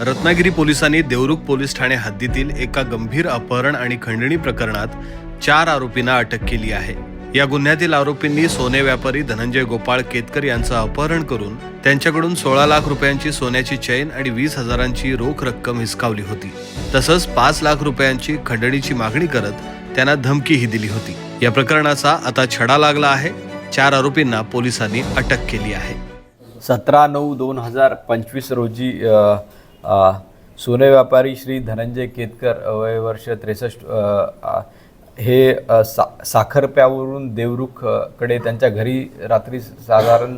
रत्नागिरी पोलिसांनी देवरुख पोलीस ठाणे हद्दीतील एका गंभीर अपहरण आणि खंडणी प्रकरणात चार आरोपींना अटक केली आहे. या गुन्ह्यातील आरोपींनी सोने व्यापारी धनंजय गोपाळ केतकर यांचं अपहरण करून त्यांच्याकडून सोळा लाख रुपयांची सोन्याची चैन आणि वीस हजारांची रोख रक्कम हिसकावली होती. तसंच पाच लाख रुपयांची खंडणीची मागणी करत त्यांना धमकीही दिली होती. या प्रकरणाचा आता छडा लागला आहे. चार आरोपींना पोलिसांनी अटक केली आहे. सतरा नऊ दोन हजार पंचवीस रोजी सोने व्यापारी श्री धनंजय केतकर वय वर्ष त्रेसष्ट हे सा साखरप्यावरून देवरुखकडे त्यांच्या घरी रात्री साधारण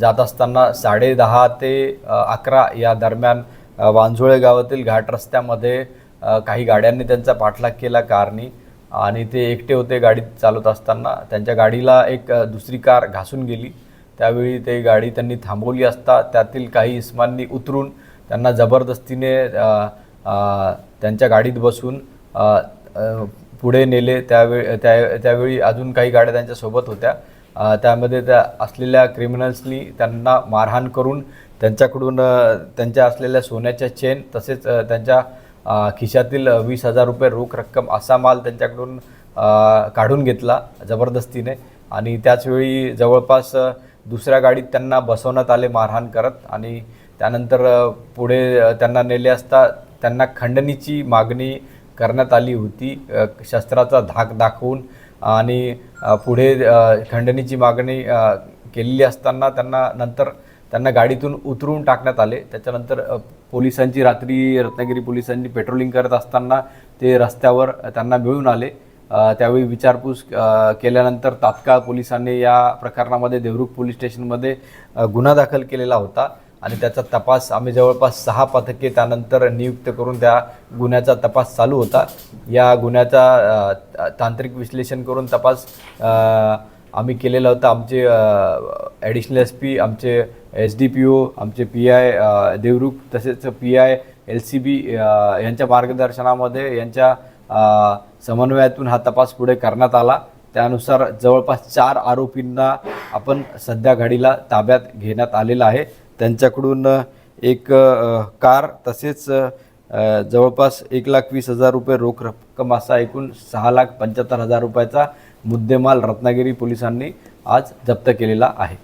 जात असताना साडेदहा ते अकरा या दरम्यान वांझोळे गावातील घाट रस्त्यामध्ये काही गाड्यांनी त्यांचा पाठलाग केला कारनी आणि ते एकटे होते गाडीत चालवत असताना. त्यांच्या गाडीला एक दुसरी कार घासून गेली. त्यावेळी ते गाडी त्यांनी थांबवली असता त्यातील काही इस्मांनी उतरून त्यांना जबरदस्तीने त्यांच्या गाडीत बसून पुढे नेले. त्यावेळी त्या त्यावेळी अजून काही गाड्या त्यांच्यासोबत होत्या. त्यामध्ये त्या असलेल्या क्रिमिनल्सनी त्यांना मारहाण करून त्यांच्याकडून त्यांच्या असलेल्या सोन्याच्या चेन तसेच त्यांच्या खिशातील वीस हजार रुपये रोख रक्कम असा माल त्यांच्याकडून काढून घेतला जबरदस्तीने. आणि त्याचवेळी जवळपास दुसऱ्या गाडीत त्यांना बसवण्यात आले मारहाण करत. आणि त्यानंतर पुढे त्यांना नेले असता त्यांना खंडणीची मागणी करण्यात आली होती शस्त्राचा धाक दाखवून आणि पुढे खंडणीची मागणी केलेली असताना त्यांना नंतर त्यांना गाडीतून उतरून टाकण्यात आले. त्याच्यानंतर पोलिसांची रात्री रत्नागिरी पोलिसांनी पेट्रोलिंग करत असताना ते रस्त्यावर त्यांना मिळून आले. त्यावेळी विचारपूस केल्यानंतर तात्काळ पोलिसांनी या प्रकरणामध्ये देवरुख पोलीस स्टेशनमध्ये गुन्हा दाखल केलेला होता. आणि त्याचा तपास आम्ही जवळपास सहा पथके त्यानंतर नियुक्त करून त्या गुन्ह्याचा तपास चालू होता. या गुन्ह्याचा तांत्रिक विश्लेषण करून तपास आम्ही केलेला होता. आमचे ॲडिशनल एस पी आमचे एस डी पी ओ आमचे पी आय देवरुख तसेच P I L C B यांच्या मार्गदर्शनामध्ये यांच्या समन्वयातून हा तपास पुढे करण्यात आला. त्यानुसार जवळपास चार आरोपींना आपण सध्या घडीला ताब्यात घेण्यात आलेलं आहे. त्यांच्याकडून एक कार तसेच जवळपास एक लाख वीस हजार रुपये रोख रक्कम असा एकूण सहा लाख पंच्याहत्तर हजार रुपयाचा मुद्देमाल रत्नागिरी पोलिसांनी आज जप्त केलेला आहे.